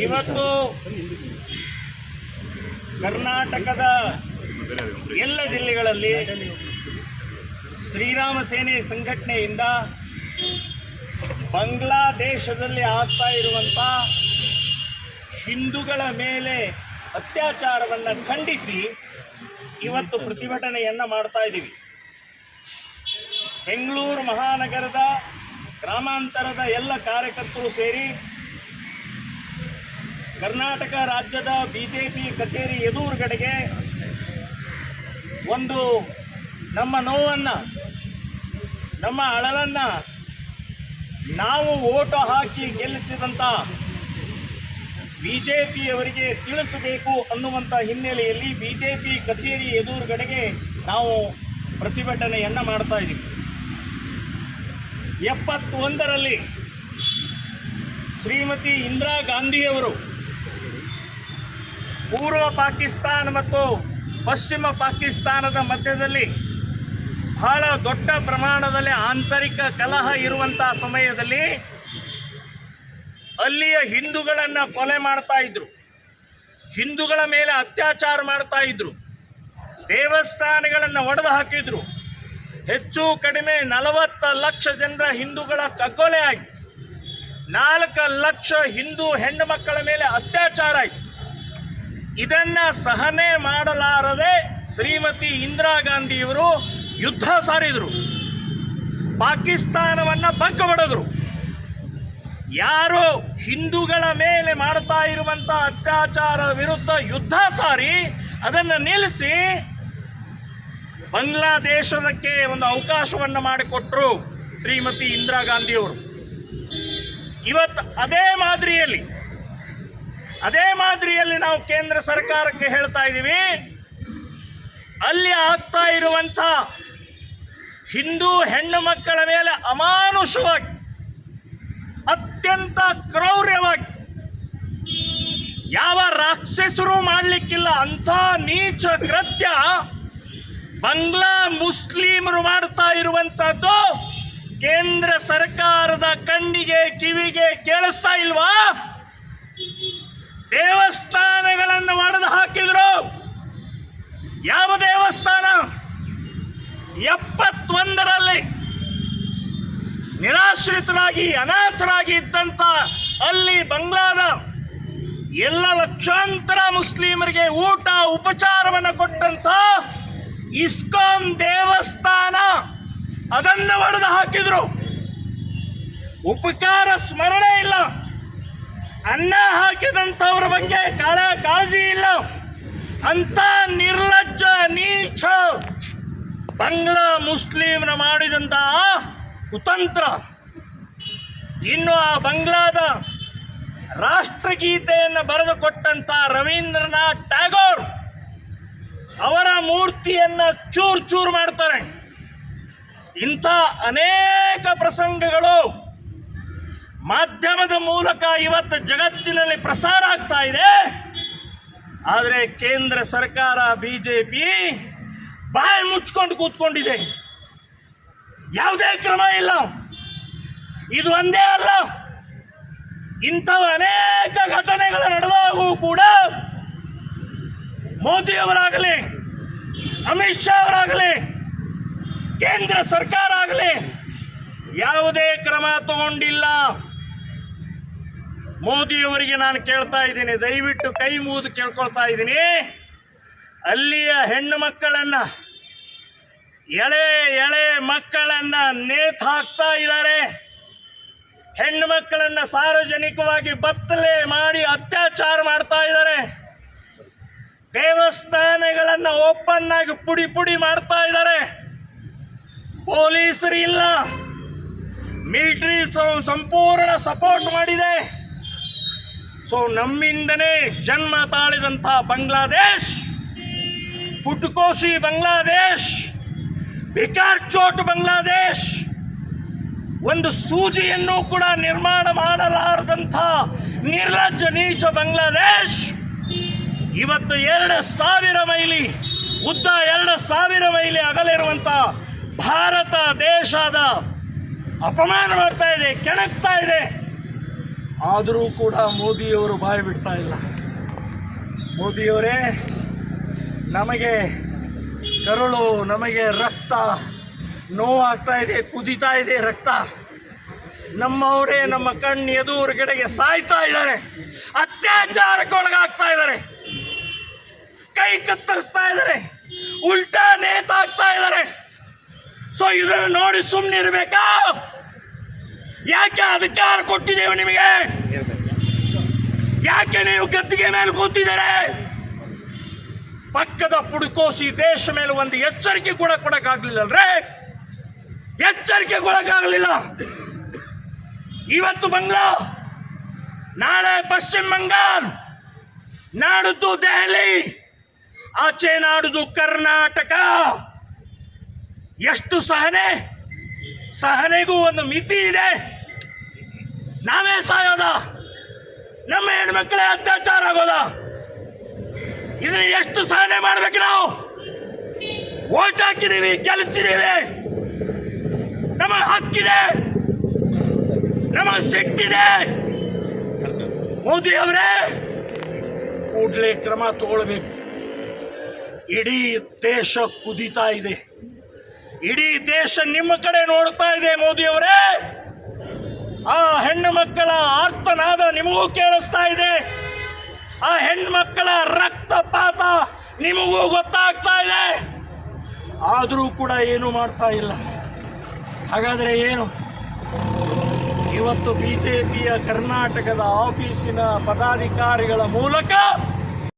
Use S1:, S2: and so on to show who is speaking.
S1: ಇವತ್ತು ಕರ್ನಾಟಕದ ಎಲ್ಲ ಜಿಲ್ಲೆಗಳಲ್ಲಿ ಶ್ರೀರಾಮ ಸೇನೆ ಸಂಘಟನೆಯಿಂದ ಬಾಂಗ್ಲಾದೇಶದಲ್ಲಿ ಆಗ್ತಾ ಇರುವಂಥ ಹಿಂದೂಗಳ ಮೇಲೆ ಅತ್ಯಾಚಾರವನ್ನು ಖಂಡಿಸಿ ಇವತ್ತು ಪ್ರತಿಭಟನೆಯನ್ನು ಮಾಡ್ತಾ ಇದ್ದೀವಿ. ಬೆಂಗಳೂರು ಮಹಾನಗರದ ಗ್ರಾಮಾಂತರದ ಎಲ್ಲ ಕಾರ್ಯಕರ್ತರು ಸೇರಿ ಕರ್ನಾಟಕ ರಾಜ್ಯದ ಬಿ ಜೆ ಪಿ ಕಚೇರಿ ಎದುರುಗಡೆಗೆ ಒಂದು ನಮ್ಮ ನೋವನ್ನು, ನಮ್ಮ ಅಳಲನ್ನು ನಾವು ಓಟು ಹಾಕಿ ಗೆಲ್ಲಿಸಿದಂಥ ಬಿ ಜೆ ತಿಳಿಸಬೇಕು ಅನ್ನುವಂಥ ಹಿನ್ನೆಲೆಯಲ್ಲಿ ಬಿ ಜೆ ಪಿ ಕಚೇರಿ ಎದುರುಗಡೆಗೆ ನಾವು ಪ್ರತಿಭಟನೆಯನ್ನು ಮಾಡ್ತಾ ಇದ್ದೀವಿ. ಎಪ್ಪತ್ತೊಂದರಲ್ಲಿ ಶ್ರೀಮತಿ ಇಂದಿರಾ ಗಾಂಧಿಯವರು ಪೂರ್ವ ಪಾಕಿಸ್ತಾನ ಮತ್ತು ಪಶ್ಚಿಮ ಪಾಕಿಸ್ತಾನದ ಮಧ್ಯದಲ್ಲಿ ಬಹಳ ದೊಡ್ಡ ಪ್ರಮಾಣದಲ್ಲಿ ಆಂತರಿಕ ಕಲಹ ಇರುವಂಥ ಸಮಯದಲ್ಲಿ ಅಲ್ಲಿಯ ಹಿಂದೂಗಳನ್ನು ಕೊಲೆ ಮಾಡ್ತಾ ಇದ್ರು. ಹಿಂದೂಗಳ ಮೇಲೆ ಅತ್ಯಾಚಾರ ಮಾಡ್ತಾ ಇದ್ರು. ದೇವಸ್ಥಾನಗಳನ್ನು ಒಡೆದು ಹಾಕಿದ್ರು. ಹೆಚ್ಚು ಕಡಿಮೆ ನಲವತ್ತ ಲಕ್ಷ ಜನರ ಹಿಂದೂಗಳ ಕಕೊಲೆ ಆಯಿತು. ನಾಲ್ಕು ಲಕ್ಷ ಹಿಂದೂ ಹೆಣ್ಣು ಮಕ್ಕಳ ಮೇಲೆ ಅತ್ಯಾಚಾರ ಆಯಿತು. ಇದನ್ನ ಸಹನೆ ಮಾಡಲಾರದೆ ಶ್ರೀಮತಿ ಇಂದಿರಾ ಗಾಂಧಿಯವರು ಯುದ್ಧ ಸಾರಿದರು. ಪಾಕಿಸ್ತಾನವನ್ನು ಬಗ್ಗಬಡಿದ್ರು ಯಾರು ಹಿಂದೂಗಳ ಮೇಲೆ ಮಾಡ್ತಾ ಇರುವಂಥ ಅತ್ಯಾಚಾರ ವಿರುದ್ಧ ಯುದ್ಧ ಸಾರಿ ಅದನ್ನು ನಿಲ್ಲಿಸಿ ಬಾಂಗ್ಲಾದೇಶಕ್ಕೆ ಒಂದು ಅವಕಾಶವನ್ನು ಮಾಡಿಕೊಟ್ರು ಶ್ರೀಮತಿ ಇಂದಿರಾ ಗಾಂಧಿಯವರು. ಇವತ್ತು ಅದೇ ಮಾದರಿಯಲ್ಲಿ ಅದೇ ಮಾದರಿಯಲ್ಲಿ ನಾವು ಕೇಂದ್ರ ಸರ್ಕಾರಕ್ಕೆ ಹೇಳ್ತಾ ಇದ್ದೀವಿ. ಅಲ್ಲಿ ಆಗ್ತಾ ಇರುವಂಥ ಹಿಂದೂ ಹೆಣ್ಣು ಮಕ್ಕಳ ಮೇಲೆ ಅಮಾನುಷವಾಗಿ, ಅತ್ಯಂತ ಕ್ರೌರ್ಯವಾಗಿ ಯಾವ ರಾಕ್ಷಸರು ಮಾಡಲಿಕ್ಕಿಲ್ಲ, ಅಂಥ ನೀಚ ಕೃತ್ಯ ಬಂಗ್ಲಾ ಮುಸ್ಲಿಮರು ಮಾಡ್ತಾ ಇರುವಂಥದ್ದು ಕೇಂದ್ರ ಸರ್ಕಾರದ ಕಣ್ಣಿಗೆ ಕಿವಿಗೆ ಕೇಳಿಸ್ತಾ ಇಲ್ವಾ? ದೇವಸ್ಥಾನಗಳನ್ನು ಒಡೆದು ಹಾಕಿದ್ರು. ಯಾವ ದೇವಸ್ಥಾನ? ಎಪ್ಪತ್ತೊಂದರಲ್ಲಿ ನಿರಾಶ್ರಿತರಾಗಿ ಅನಾಥರಾಗಿ ಇದ್ದಂತ ಅಲ್ಲಿ ಬಂಗ್ಲಾದ ಎಲ್ಲ ಲಕ್ಷಾಂತರ ಮುಸ್ಲಿಮರಿಗೆ ಊಟ, ಉಪಚಾರವನ್ನು ಕೊಟ್ಟಂತ ಇಸ್ಕಾನ್ ದೇವಸ್ಥಾನ ಅದನ್ನು ಒಡೆದು ಹಾಕಿದ್ರು. ಉಪಕಾರ, ಸ್ಮರಣೆ ಅನ್ನ ಹಾಕಿದಂಥವ್ರ ಬಗ್ಗೆ ಕಾಳ ಕಾಳಜಿ ಇಲ್ಲ. ಅಂತ ನಿರ್ಲಜ್ಜ, ನೀಚ ಬಂಗ್ಲಾ ಮುಸ್ಲಿಮ್ರ ಮಾಡಿದಂಥ ಕುತಂತ್ರ. ಇನ್ನು ಆ ಬಂಗ್ಲಾದ ರಾಷ್ಟ್ರಗೀತೆಯನ್ನು ಬರೆದುಕೊಟ್ಟಂಥ ರವೀಂದ್ರನಾಥ್ ಟ್ಯಾಗೋರ್ ಅವರ ಮೂರ್ತಿಯನ್ನ ಚೂರ್ ಚೂರ್ ಮಾಡ್ತಾರೆ. ಇಂಥ ಅನೇಕ ಪ್ರಸಂಗಗಳು ಮಾಧ್ಯಮದ ಮೂಲಕ ಇವತ್ತು ಜಗತ್ತಿನಲ್ಲಿ ಪ್ರಸಾರ ಆಗ್ತಾ ಇದೆ. ಆದರೆ ಕೇಂದ್ರ ಸರ್ಕಾರ ಬಿ ಜೆ ಪಿ ಬಾಯಿ ಮುಚ್ಕೊಂಡು ಕೂತ್ಕೊಂಡಿದೆ. ಯಾವುದೇ ಕ್ರಮ ಇಲ್ಲ. ಇದು ಒಂದೇ ಅಲ್ಲ. ಇಂಥವು ಅನೇಕ ಘಟನೆಗಳು ನಡೆದಾಗೂ ಕೂಡ ಮೋದಿಯವರಾಗಲಿ, ಅಮಿತ್ ಶಾ ಅವರಾಗಲಿ, ಕೇಂದ್ರ ಸರ್ಕಾರ ಆಗಲಿ ಯಾವುದೇ ಕ್ರಮ ತಗೊಂಡಿಲ್ಲ. ಮೋದಿಯವರಿಗೆ ನಾನು ಕೇಳ್ತಾ ಇದ್ದೀನಿ, ದಯವಿಟ್ಟು ಕೈ ಮುಗಿದು ಕೇಳ್ಕೊಳ್ತಾ ಇದ್ದೀನಿ. ಅಲ್ಲಿಯ ಹೆಣ್ಣು ಮಕ್ಕಳನ್ನ, ಎಳೆ ಎಳೆ ಮಕ್ಕಳನ್ನ ನೇತು ಹಾಕ್ತಾ ಇದ್ದಾರೆ. ಹೆಣ್ಣು ಮಕ್ಕಳನ್ನ ಸಾರ್ವಜನಿಕವಾಗಿ ಬತ್ತಲೆ ಮಾಡಿ ಅತ್ಯಾಚಾರ ಮಾಡ್ತಾ ಇದ್ದಾರೆ. ದೇವಸ್ಥಾನಗಳನ್ನು ಓಪನ್ ಆಗಿ ಪುಡಿ ಪುಡಿ ಮಾಡ್ತಾ ಇದ್ದಾರೆ. ಪೊಲೀಸರು ಇಲ್ಲ. ಮಿಲಿಟರಿ ಸಂಪೂರ್ಣ ಸಪೋರ್ಟ್ ಮಾಡಿದೆ. ಸೊ ನಮ್ಮಿಂದನೇ ಜನ್ಮ ತಾಳಿದಂಥ ಬಾಂಗ್ಲಾದೇಶ್, ಪುಟ್ಕೋಸಿ ಬಾಂಗ್ಲಾದೇಶ್, ಬಿಕಾರ್ ಚೋಟ್ ಬಾಂಗ್ಲಾದೇಶ್, ಒಂದು ಸೂಜಿಯನ್ನು ಕೂಡ ನಿರ್ಮಾಣ ಮಾಡಲಾರದಂಥ ನಿರ್ಲಜ್ಜ ನೀಚ ಬಾಂಗ್ಲಾದೇಶ್, ಇವತ್ತು ಎರಡು ಸಾವಿರ ಮೈಲಿ, ಉದ್ದ ಎರಡು ಸಾವಿರ ಮೈಲಿ ಅಗಲಿರುವಂಥ ಭಾರತ ದೇಶದ ಅಪಮಾನ ಮಾಡ್ತಾ ಇದೆ, ಕೆಣಕ್ತಾ ಇದೆ. ಆದರೂ ಕೂಡ ಮೋದಿಯವರು ಬಾಯಿ ಬಿಡ್ತಾ ಇಲ್ಲ. ಮೋದಿಯವರೇ, ನಮಗೆ ಕರುಳು, ನಮಗೆ ರಕ್ತ, ನೋವಾಗ್ತಾ ಇದೆ, ಕುದಿತಾ ಇದೆ ರಕ್ತ. ನಮ್ಮವರೇ, ನಮ್ಮ ಕಣ್ಣು ಎದುರುಗಡೆಗೆ ಸಾಯ್ತಾ ಇದ್ದಾರೆ. ಅತ್ಯಾಚಾರಕ್ಕೊಳಗಾಗ್ತಾ ಇದ್ದಾರೆ. ಕೈ ಕತ್ತರಿಸ್ತಾ ಇದ್ದಾರೆ. ಉಲ್ಟಾ ನೇತಾಕ್ತಾ ಇದ್ದಾರೆ. ಸೊ ಇದನ್ನು ನೋಡಿ ಸುಮ್ಮನೆ ಇರಬೇಕಾ ಯಾಕೆ ಅಧಿಕಾರ ಕೊಟ್ಟಿದ್ದೇವೆ ನಿಮಗೆ? ಯಾಕೆ ನೀವು ಗದ್ದಿಗೆ ಮೇಲೆ ಕೂತಿದ್ದಾರೆ? ಪಕ್ಕದ ಪುಡುಕೋಸಿ ದೇಶ ಮೇಲೆ ಒಂದು ಎಚ್ಚರಿಕೆ ಕೂಡ ಕೊಡಕ್ಕಾಗ್ಲಿಲ್ಲಲ್ರೇ? ಎಚ್ಚರಿಕೆ ಕೊಡಕ್ಕಾಗಲಿಲ್ಲ. ಇವತ್ತು ಬಂಗ್ಲಾ, ನಾಳೆ ಪಶ್ಚಿಮ ಬಂಗಾಲ್ ನಾಡುದು ದೆಹಲಿ, ಆಚೆ ನಾಡುದು ಕರ್ನಾಟಕ. ಎಷ್ಟು ಸಹನೆ, ಸಹನೆಗೂ ಒಂದು ಮಿತಿ ಇದೆ. ನಾವೇ ಸಾಯೋದ? ನಮ್ಮ ಹೆಣ್ಮಕ್ಳೇ ಅತ್ಯಾಚಾರ ಆಗೋದ? ಇದನ್ನ ಎಷ್ಟು ಸಹನೆ ಮಾಡ್ಬೇಕು ನಾವು? ಓಟ್ ಹಾಕಿದೀವಿ ಗೆಲ್ಲಿಸಿದೀವಿ ನಮ್ಮ ಹಕ್ಕಿದೆ. ನಮ್ಮ ಸಿಟ್ಟಿದೆ. ಮೋದಿ ಅವರೇ, ಕೂಡಲೇ ಕ್ರಮ ತಗೊಳ್ಬೇಕು. ಇಡೀ ದೇಶ ಕುದೀತಾ ಇದೆ. ಇಡೀ ದೇಶ ನಿಮ್ಮ ಕಡೆ ನೋಡ್ತಾ ಇದೆ ಮೋದಿ ಅವರೇ. ಆ ಹೆಣ್ಣು ಮಕ್ಕಳ ಆರ್ತನಾದ ನಿಮಗೂ ಕೇಳಿಸ್ತಾ ಇದೆ. ಆ ಹೆಣ್ಮಕ್ಕಳ ರಕ್ತಪಾತ ನಿಮಗೂ ಗೊತ್ತಾಗ್ತಾ ಇದೆ. ಆದರೂ ಕೂಡ ಏನು ಮಾಡ್ತಾ ಇಲ್ಲ. ಹಾಗಾದರೆ ಏನು? ಇವತ್ತು ಬಿ ಜೆ ಪಿಯ ಕರ್ನಾಟಕದ ಆಫೀಸಿನ ಪದಾಧಿಕಾರಿಗಳ ಮೂಲಕ